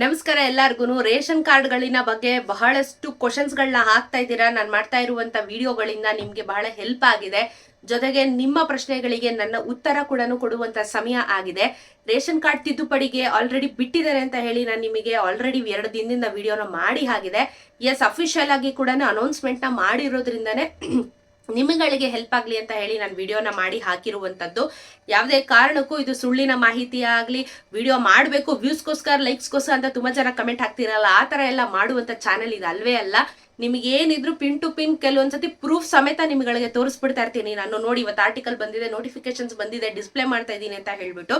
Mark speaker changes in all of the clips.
Speaker 1: ನಮಸ್ಕಾರ ಎಲ್ಲರಿಗೂ ರೇಷನ್ ಕಾರ್ಡ್ಗಳಿನ ಬಗ್ಗೆ ಬಹಳಷ್ಟು ಕ್ವಶನ್ಸ್ಗಳನ್ನ ಹಾಕ್ತಾ ಇದ್ದೀರಾ. ನಾನು ಮಾಡ್ತಾ ಇರುವಂತ ವಿಡಿಯೋಗಳಿಂದ ನಿಮಗೆ ಬಹಳ ಹೆಲ್ಪ್ ಆಗಿದೆ. ಜೊತೆಗೆ ನಿಮ್ಮ ಪ್ರಶ್ನೆಗಳಿಗೆ ನನ್ನ ಉತ್ತರ ಕೂಡ ಕೊಡುವಂತ ಸಮಯ ಆಗಿದೆ. ರೇಷನ್ ಕಾರ್ಡ್ ತಿದ್ದುಪಡಿಗೆ ಆಲ್ರೆಡಿ ಬಿಟ್ಟಿದ್ದಾರೆ ಅಂತ ಹೇಳಿ ನಾನು ನಿಮಗೆ ಆಲ್ರೆಡಿ ಎರಡು ದಿನದಿಂದ ವಿಡಿಯೋನ ಮಾಡಿ ಆಗಿದೆ ಎಸ್ ಅಫಿಷಿಯಲ್ ಆಗಿ ಕೂಡ ಅನೌನ್ಸ್ಮೆಂಟ್ನ ಮಾಡಿರೋದ್ರಿಂದನೇ ನಿಮಗಳಿಗೆ ಹೆಲ್ಪ್ ಆಗಲಿ ಅಂತ ಹೇಳಿ ನಾನು ವಿಡಿಯೋನ ಮಾಡಿ ಹಾಕಿರುವಂಥದ್ದು ಯಾವುದೇ ಕಾರಣಕ್ಕೂ ಇದು ಸುಳ್ಳಿನ ಮಾಹಿತಿ ಆಗಲಿ ವಿಡಿಯೋ ಮಾಡಬೇಕು ವ್ಯೂಸ್ಗೋಸ್ಕರ ಲೈಕ್ಸ್ಗೋಸ್ಕರ ಅಂತ ತುಂಬ ಜನ ಕಮೆಂಟ್ ಹಾಕ್ತಿರಲ್ಲ, ಆ ಥರ ಎಲ್ಲ ಮಾಡುವಂಥ ಚಾನಲ್ ಇದು ಅಲ್ವೇ ಅಲ್ಲ. ನಿಮಗೆ ಏನಿದ್ರು ಪಿನ್ ಟು ಪಿನ್ ಕೆಲವೊಂದ್ಸತಿ ಪ್ರೂಫ್ ಸಮೇತ ನಿಮ್ಗಳಿಗೆ ತೋರಿಸ್ಬಿಡ್ತಾ ಇರ್ತೀನಿ. ನಾನು ನೋಡಿ ಇವತ್ತು ಆರ್ಟಿಕಲ್ ಬಂದಿದೆ ನೋಟಿಫಿಕೇಶನ್ಸ್ ಬಂದಿದೆ ಡಿಸ್ಪ್ಲೇ ಮಾಡ್ತಾ ಇದ್ದೀನಿ ಅಂತ ಹೇಳ್ಬಿಟ್ಟು.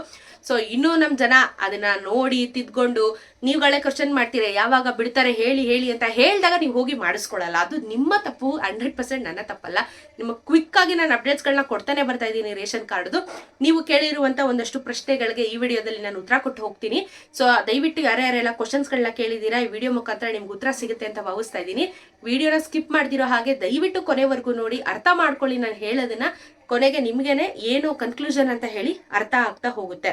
Speaker 1: ಸೊ ಇನ್ನೂ ನಮ್ಮ ಜನ ಅದನ್ನ ನೋಡಿ ತಿದ್ಕೊಂಡು ನೀವುಗಳೇ ಕ್ವಶನ್ ಮಾಡ್ತೀರಾ, ಯಾವಾಗ ಬಿಡ್ತಾರೆ ಹೇಳಿ ಹೇಳಿ ಅಂತ ಹೇಳಿದಾಗ ನೀವು ಹೋಗಿ ಮಾಡಿಸ್ಕೊಳ್ಳಲ್ಲ. ಅದು ನಿಮ್ಮ ತಪ್ಪು ಹಂಡ್ರೆಡ್ ಪರ್ಸೆಂಟ್ ನನ್ನ ತಪ್ಪಲ್ಲ. ನಿಮ್ಮ ಕ್ವಿಕ್ ಆಗಿ ನಾನು ಅಪ್ಡೇಟ್ಸ್ಗಳನ್ನ ಕೊಡ್ತಾನೆ ಬರ್ತಾ ಇದ್ದೀನಿ ರೇಷನ್ ಕಾರ್ಡ್ದು ನೀವು ಕೇಳಿರುವಂಥ ಒಂದಷ್ಟು ಪ್ರಶ್ನೆಗಳಿಗೆ ಈ ವಿಡಿಯೋದಲ್ಲಿ ನಾನು ಉತ್ತರ ಕೊಟ್ಟು ಹೋಗ್ತೀನಿ. ಸೊ ದಯವಿಟ್ಟು ಯಾರ್ಯಾರೆಲ್ಲ ಕ್ವಶನ್ಸ್ಗಳನ್ನ ಕೇಳಿದ್ದೀರಾ, ಈ ವಿಡಿಯೋ ಮುಖಾಂತರ ನಿಮ್ಗೆ ಉತ್ತರ ಸಿಗುತ್ತೆ ಅಂತ ಭಾವಿಸ್ತಾ ಇದ್ದೀನಿ. ವಿಡಿಯೋನ ಸ್ಕಿಪ್ ಮಾಡ್ದಿರೋ ಹಾಗೆ ದಯವಿಟ್ಟು ಕೊನೆವರೆಗೂ ನೋಡಿ ಅರ್ಥ ಮಾಡ್ಕೊಳ್ಳಿ ನಾನು ಹೇಳೋದನ್ನ. ಕೊನೆಗೆ ನಿಮ್ಗೇನೆ ಏನು ಕನ್ಕ್ಲೂಷನ್ ಅಂತ ಹೇಳಿ ಅರ್ಥ ಆಗ್ತಾ ಹೋಗುತ್ತೆ.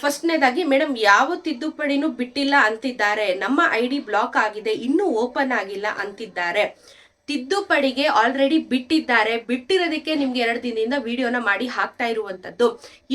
Speaker 1: ಫಸ್ಟ್ನೇದಾಗಿ, ಮೇಡಮ್, ಯಾವ ತಿದ್ದುಪಡಿನೂ ಬಿಟ್ಟಿಲ್ಲ ಅಂತಿದ್ದಾರೆ. ನಮ್ಮ ಐ ಡಿ ಬ್ಲಾಕ್ ಆಗಿದೆ. ಇನ್ನೂ ಓಪನ್ ಆಗಿಲ್ಲ ಅಂತಿದ್ದಾರೆ. ತಿದ್ದುಪಡಿಗೆ ಆಲ್ರೆಡಿ ಬಿಟ್ಟಿದ್ದಾರೆ. ಬಿಟ್ಟಿರೋದಕ್ಕೆ ನಿಮ್ಗೆ ಎರಡು ದಿನದಿಂದ ವಿಡಿಯೋನ ಮಾಡಿ ಹಾಕ್ತಾ ಇರುವಂತದ್ದು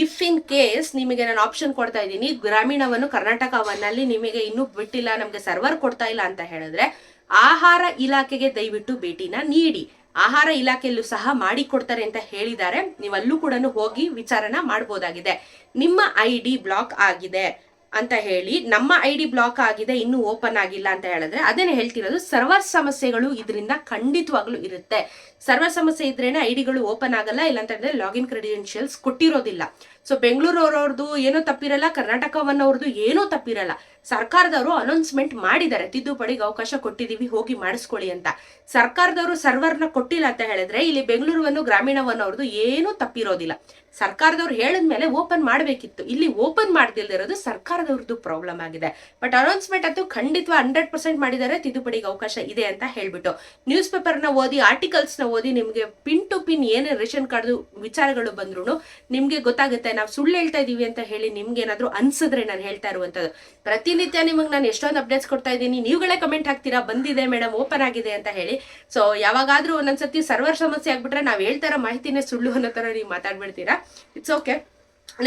Speaker 1: ಇಫ್ ಇನ್ ಕೇಸ್ ನಿಮಗೆ ನಾನು ಆಪ್ಷನ್ ಕೊಡ್ತಾ ಇದ್ದೀನಿ, ಗ್ರಾಮೀಣವನ್ನು ಕರ್ನಾಟಕವನ್ನಲ್ಲಿ ನಿಮಗೆ ಇನ್ನೂ ಬಿಟ್ಟಿಲ್ಲ, ನಮಗೆ ಸರ್ವರ್ ಕೊಡ್ತಾ ಇಲ್ಲ ಅಂತ ಹೇಳಿದ್ರೆ ಆಹಾರ ಇಲಾಖೆಗೆ ದಯವಿಟ್ಟು ಭೇಟಿನ ನೀಡಿ. ಆಹಾರ ಇಲಾಖೆಯಲ್ಲೂ ಸಹ ಮಾಡಿಕೊಡ್ತಾರೆ ಅಂತ ಹೇಳಿದ್ದಾರೆ. ನೀವು ಅಲ್ಲೂ ಕೂಡ ಹೋಗಿ ವಿಚಾರಣೆ ಮಾಡಬಹುದಾಗಿದೆ ನಿಮ್ಮ ಐ ಡಿ ಬ್ಲಾಕ್ ಆಗಿದೆ ಅಂತ ಹೇಳಿ, ನಮ್ಮ ಐ ಡಿ ಬ್ಲಾಕ್ ಆಗಿದೆ, ಇನ್ನೂ ಓಪನ್ ಆಗಿಲ್ಲ ಅಂತ ಹೇಳಿದ್ರೆ, ಅದನ್ನೇ ಹೇಳ್ತಿರೋದು, ಸರ್ವರ್ ಸಮಸ್ಯೆಗಳು ಇದರಿಂದ ಖಂಡಿತವಾಗ್ಲೂ ಇರುತ್ತೆ. ಸರ್ವರ್ ಸಮಸ್ಯೆ ಇದ್ರೇನೆ ಐಡಿಗಳು ಡಿಗಳು ಓಪನ್ ಆಗಲ್ಲ ಇಲ್ಲ ಅಂತ ಹೇಳಿದ್ರೆ ಲಾಗಿನ್ ಕ್ರೆಡೆನ್ಷಿಯಲ್ಸ್ ಕೊಟ್ಟಿರೋದಿಲ್ಲ. ಸೊ ಬೆಂಗಳೂರವ್ರವ್ರದ್ದು ಏನೋ ತಪ್ಪಿರಲ್ಲ, ಕರ್ನಾಟಕವನ್ನವ್ರದ್ದು ಏನೂ ತಪ್ಪಿರಲ್ಲ. ಸರ್ಕಾರದವರು ಅನೌನ್ಸ್ಮೆಂಟ್ ಮಾಡಿದ್ದಾರೆ, ತಿದ್ದುಪಡಿಗೆ ಅವಕಾಶ ಕೊಟ್ಟಿದೀವಿ, ಹೋಗಿ ಮಾಡಿಸ್ಕೊಳ್ಳಿ ಅಂತ. ಸರ್ಕಾರದವರು ಸರ್ವರ್ನ ಕೊಟ್ಟಿಲ್ಲ ಅಂತ ಹೇಳಿದ್ರೆ ಇಲ್ಲಿ ಬೆಂಗಳೂರುವನ್ನು, ಗ್ರಾಮೀಣವನ್ನವ್ರದ್ದು ಏನೂ ತಪ್ಪಿರೋದಿಲ್ಲ. ಸರ್ಕಾರದವ್ರು ಹೇಳಿದ್ಮೇಲೆ ಓಪನ್ ಮಾಡಬೇಕಿತ್ತು. ಇಲ್ಲಿ ಓಪನ್ ಮಾಡ್ದಿಲ್ದಿರೋದು ಸರ್ಕಾರದವ್ರದ್ದು ಪ್ರಾಬ್ಲಮ್ ಆಗಿದೆ. ಬಟ್ ಅನೌನ್ಸ್ಮೆಂಟ್ ಅಂತೂ ಖಂಡಿತವಾಗಿ ಹಂಡ್ರೆಡ್ ಪರ್ಸೆಂಟ್ ಮಾಡಿದ್ದಾರೆ, ತಿದ್ದುಪಡಿಗೆ ಅವಕಾಶ ಇದೆ ಅಂತ ಹೇಳ್ಬಿಟ್ಟು. ನ್ಯೂಸ್ ಪೇಪರ್ನ ಓದಿ ಆರ್ಟಿಕಲ್ಸ್ನ ಓದಿ ನಿಮಗೆ ಪಿನ್ ಟು ಪಿನ್ ಏನೇ ರೇಷನ್ ಕಾರ್ಡ್ ವಿಚಾರಗಳು ಬಂದ್ರು ನಿಮ್ಗೆ ಗೊತ್ತಾಗುತ್ತೆ, ನಾವು ಸುಳ್ಳು ಹೇಳ್ತಾ ಇದೀವಿ ಅಂತ ಹೇಳಿ ನಿಮ್ಗೆ ಏನಾದ್ರು ಅನ್ಸಿದ್ರೆ ನಾನು ಹೇಳ್ತಾ ಇರುವಂತದ್ದು. ಪ್ರತಿನಿತ್ಯ ನಿಮಗೆ ನಾನು ಎಷ್ಟೊಂದು ಅಪ್ಡೇಟ್ಸ್ ಕೊಡ್ತಾ ಇದ್ದೀನಿ, ನೀವುಗಳೇ ಕಮೆಂಟ್ ಹಾಕ್ತೀರಾ? ಬಂದಿದೆ ಮೇಡಮ್ ಓಪನ್ ಆಗಿದೆ ಅಂತ ಹೇಳಿ. ಸೊ ಯಾವಾಗಾದ್ರೂ ಒಂದೊಂದ್ಸತಿ ಸರ್ವರ್ ಸಮಸ್ಯೆ ಆಗ್ಬಿಟ್ರೆ ನಾವು ಹೇಳ್ತಾರ ಮಾಹಿತಿನೇ ಸುಳ್ಳು ಅನ್ನೋ ತರ ನೀವು ಮಾತಾಡ್ಬಿಡ್ತೀರಾ? ಇಟ್ಸ್ ಓಕೆ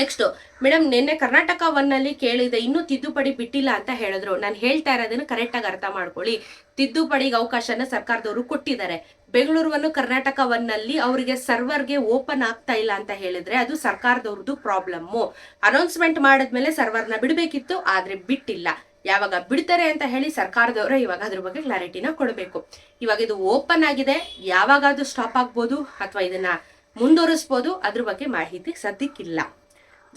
Speaker 1: ನೆಕ್ಸ್ಟ್ ಮೇಡಮ್ ನಿನ್ನೆ ಕರ್ನಾಟಕ ಒನ್ನಲ್ಲಿ ಕೇಳಿದೆ, ಇನ್ನೂ ತಿದ್ದುಪಡಿ ಬಿಟ್ಟಿಲ್ಲ ಅಂತ ಹೇಳಿದ್ರು. ನಾನು ಹೇಳ್ತಾ ಇರೋದನ್ನು ಕರೆಕ್ಟಾಗಿ ಅರ್ಥ ಮಾಡ್ಕೊಳ್ಳಿ. ತಿದ್ದುಪಡಿಗೆ ಅವಕಾಶನ ಸರ್ಕಾರದವರು ಕೊಟ್ಟಿದ್ದಾರೆ. ಬೆಂಗಳೂರನ್ನು ಕರ್ನಾಟಕ ಒನ್ನಲ್ಲಿ ಅವರಿಗೆ ಸರ್ವರ್ಗೆ ಓಪನ್ ಆಗ್ತಾ ಇಲ್ಲ ಅಂತ ಹೇಳಿದ್ರೆ ಅದು ಸರ್ಕಾರದವ್ರದ್ದು ಪ್ರಾಬ್ಲಮ್ಮು ಅನೌನ್ಸ್ಮೆಂಟ್ ಮಾಡಿದ್ಮೇಲೆ ಸರ್ವರ್ನ ಬಿಡಬೇಕಿತ್ತು, ಆದ್ರೆ ಬಿಟ್ಟಿಲ್ಲ. ಯಾವಾಗ ಬಿಡ್ತಾರೆ ಅಂತ ಹೇಳಿ ಸರ್ಕಾರದವರೇ ಇವಾಗ ಅದ್ರ ಬಗ್ಗೆ ಕ್ಲಾರಿಟಿನ ಕೊಡಬೇಕು. ಇವಾಗ ಇದು ಓಪನ್ ಆಗಿದೆ ಯಾವಾಗ ಅದು ಸ್ಟಾಪ್ ಆಗ್ಬೋದು ಅಥವಾ ಇದನ್ನ ಮುಂದುವರಿಸ್ಬೋದು, ಅದ್ರ ಬಗ್ಗೆ ಮಾಹಿತಿ ಸದ್ಯಕ್ಕಿಲ್ಲ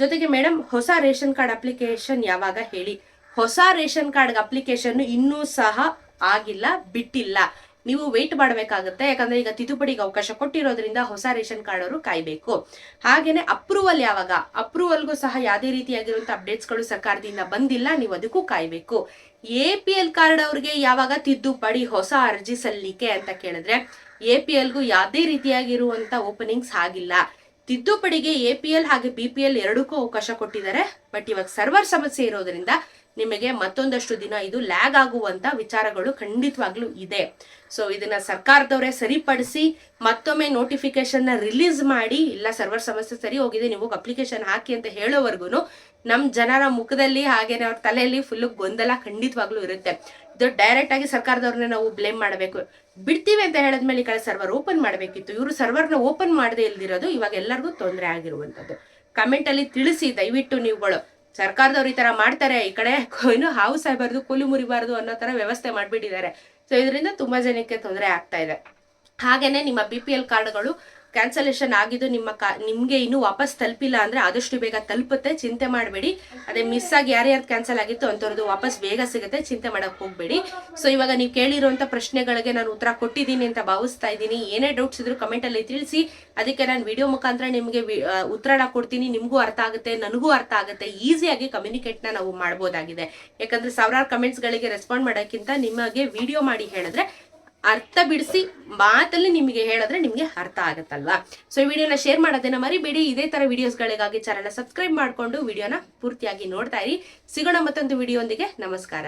Speaker 1: ಜೊತೆಗೆ ಮೇಡಮ್ ಹೊಸ ರೇಷನ್ ಕಾರ್ಡ್ ಅಪ್ಲಿಕೇಶನ್ ಯಾವಾಗ ಹೇಳಿ? ಹೊಸ ರೇಷನ್ ಕಾರ್ಡ್ ಅಪ್ಲಿಕೇಶನ್ ಇನ್ನೂ ಸಹ ಆಗಿಲ್ಲ, ಬಿಟ್ಟಿಲ್ಲ. ನೀವು ವೆಯ್ಟ್ ಮಾಡಬೇಕಾಗುತ್ತೆ. ಯಾಕಂದ್ರೆ ಈಗ ತಿದ್ದುಪಡಿಗೆ ಅವಕಾಶ ಕೊಟ್ಟಿರೋದ್ರಿಂದ ಹೊಸ ರೇಷನ್ ಕಾರ್ಡ್ ಅವರು ಕಾಯ್ಬೇಕು. ಹಾಗೇನೆ ಅಪ್ರೂವಲ್ ಯಾವಾಗ? ಅಪ್ರೂವಲ್ಗೂ ಸಹ ಯಾವುದೇ ರೀತಿಯಾಗಿರುವಂತಹ ಅಪ್ಡೇಟ್ಸ್ಗಳು ಸರ್ಕಾರದಿಂದ ಬಂದಿಲ್ಲ. ನೀವು ಅದಕ್ಕೂ ಕಾಯ್ಬೇಕು. ಎ ಪಿ ಎಲ್ ಕಾರ್ಡ್ ಅವ್ರಿಗೆ ಯಾವಾಗ ತಿದ್ದುಪಡಿ ಹೊಸ ಅರ್ಜಿ ಸಲ್ಲಿಕೆ ಅಂತ ಕೇಳಿದ್ರೆ ಎ ಪಿ ಎಲ್ಗೂ ಯಾವುದೇ ರೀತಿಯಾಗಿರುವಂತ ಓಪನಿಂಗ್ಸ್ ಆಗಿಲ್ಲ. ತಿದ್ದುಪಡಿಗೆ ಎ ಪಿ ಎಲ್ ಹಾಗೆ ಬಿ ಪಿ ಎಲ್ ಎರಡಕ್ಕೂ ಅವಕಾಶ ಕೊಟ್ಟಿದ್ದಾರೆ. ಬಟ್ ಇವಾಗ ಸರ್ವರ್ ಸಮಸ್ಯೆ ಇರೋದ್ರಿಂದ ನಿಮಗೆ ಮತ್ತೊಂದಷ್ಟು ದಿನ ಇದು ಲ್ಯಾಗ್ ಆಗುವಂತ ವಿಚಾರಗಳು ಖಂಡಿತವಾಗ್ಲೂ ಇದೆ. ಸೊ ಇದನ್ನ ಸರ್ಕಾರದವರೇ ಸರಿಪಡಿಸಿ ಮತ್ತೊಮ್ಮೆ ನೋಟಿಫಿಕೇಶನ್ನ ರಿಲೀಸ್ ಮಾಡಿ, ಇಲ್ಲ ಸರ್ವರ್ ಸಮಸ್ಯೆ ಸರಿ ಹೋಗಿದೆ, ನೀವು ಅಪ್ಲಿಕೇಶನ್ ಹಾಕಿ ಅಂತ ಹೇಳೋವರೆಗೂ ನಮ್ಮ ಜನರ ಮುಖದಲ್ಲಿ ಹಾಗೇನೆ ಅವ್ರ ತಲೆಯಲ್ಲಿ ಫುಲ್ ಗೊಂದಲ ಖಂಡಿತವಾಗ್ಲೂ ಇರುತ್ತೆ. ಇದು ಡೈರೆಕ್ಟ್ ಆಗಿ ಸರ್ಕಾರದವ್ರನ್ನ ನಾವು ಬ್ಲೇಮ್ ಮಾಡಬೇಕು. ಬಿಡ್ತೀವಿ ಅಂತ ಹೇಳಿದ್ಮೇಲೆ ಈ ಕಡೆ ಸರ್ವರ್ ಓಪನ್ ಮಾಡಬೇಕಿತ್ತು. ಇವರು ಸರ್ವರ್ನ ಓಪನ್ ಮಾಡದೇ ಇಲ್ದಿರೋದು ಇವಾಗ ಎಲ್ಲರಿಗೂ ತೊಂದರೆ ಆಗಿರುವಂತದ್ದು ಕಮೆಂಟಲ್ಲಿ ತಿಳಿಸಿ, ದಯವಿಟ್ಟು ನೀವುಗಳು ಸರ್ಕಾರದವ್ರು ಈ ತರ ಮಾಡ್ತಾರೆ, ಈ ಕಡೆ ಏನು ಹಾವು ಸಾಯ್ಬಾರ್ದು, ಕೂಲಿ ಮುರಿಬಾರ್ದು ಅನ್ನೋ ತರ ವ್ಯವಸ್ಥೆ ಮಾಡ್ಬಿಟ್ಟಿದ್ದಾರೆ. ಸೊ ಇದರಿಂದ ತುಂಬಾ ಜನಕ್ಕೆ ತೊಂದರೆ ಆಗ್ತಾ ಇದೆ. ಹಾಗೇನೆ ನಿಮ್ಮ ಬಿ ಪಿ ಎಲ್ ಕಾರ್ಡ್ಗಳು ಕ್ಯಾನ್ಸಲೇಷನ್ ಆಗಿದ್ದು ನಿಮ್ಮ ಕಾ ನಿಮಗೆ ಇನ್ನೂ ವಾಪಸ್ ತಲುಪಿಲ್ಲ ಅಂದ್ರೆ ಆದಷ್ಟು ಬೇಗ ತಲುಪುತ್ತೆ. ಚಿಂತೆ ಮಾಡಬೇಡಿ. ಅದೇ ಮಿಸ್ ಆಗಿ ಯಾರ್ಯಾರು ಕ್ಯಾನ್ಸಲ್ ಆಗಿತ್ತು ಅಂಥವ್ರದ್ದು ವಾಪಸ್ ಬೇಗ ಸಿಗುತ್ತೆ. ಚಿಂತೆ ಮಾಡಕ್ ಹೋಗಬೇಡಿ. ಸೊ ಇವಾಗ ನೀವು ಕೇಳಿರುವಂಥ ಪ್ರಶ್ನೆಗಳಿಗೆ ನಾನು ಉತ್ತರ ಕೊಟ್ಟಿದ್ದೀನಿ ಅಂತ ಭಾವಿಸ್ತಾ ಇದ್ದೀನಿ. ಏನೇ ಡೌಟ್ಸ್ ಇದ್ರು ಕಮೆಂಟಲ್ಲಿ ತಿಳಿಸಿ. ಅದಕ್ಕೆ ನಾನು ವಿಡಿಯೋ ಮುಖಾಂತರ ನಿಮಗೆ ಉತ್ತರನ ಕೊಡ್ತೀನಿ. ನಿಮಗೂ ಅರ್ಥ ಆಗುತ್ತೆ, ನನಗೂ ಅರ್ಥ ಆಗುತ್ತೆ. ಈಸಿಯಾಗಿ ಕಮ್ಯುನಿಕೇಟ್ನ ನಾವು ಮಾಡ್ಬೋದಾಗಿದೆ. ಯಾಕಂದ್ರೆ ಸಾವಿರಾರು ಕಮೆಂಟ್ಸ್ಗಳಿಗೆ ರೆಸ್ಪಾಂಡ್ ಮಾಡೋಕ್ಕಿಂತ ನಿಮಗೆ ವಿಡಿಯೋ ಮಾಡಿ ಹೇಳಿದ್ರೆ ಅರ್ಥ ಬಿಡಿಸಿ ಮಾತಲ್ಲಿ ನಿಮಗೆ ಹೇಳಿದ್ರೆ ನಿಮಗೆ ಅರ್ಥ ಆಗುತ್ತಲ್ವಾ? ಸೊ ಈ ವಿಡಿಯೋನ ಶೇರ್ ಮಾಡೋದನ್ನ ಮರಿಬೇಡಿ. ಇದೇ ತರ ವಿಡಿಯೋಸ್ಗಳಿಗಾಗಿ ಚಾನಲ್ನ ಸಬ್ಸ್ಕ್ರೈಬ್ ಮಾಡಿಕೊಂಡು ವಿಡಿಯೋನ ಪೂರ್ತಿಯಾಗಿ ನೋಡ್ತಾ ಇರಿ. ಸಿಗೋಣ ಮತ್ತೊಂದು ವಿಡಿಯೋ ನಮಸ್ಕಾರ.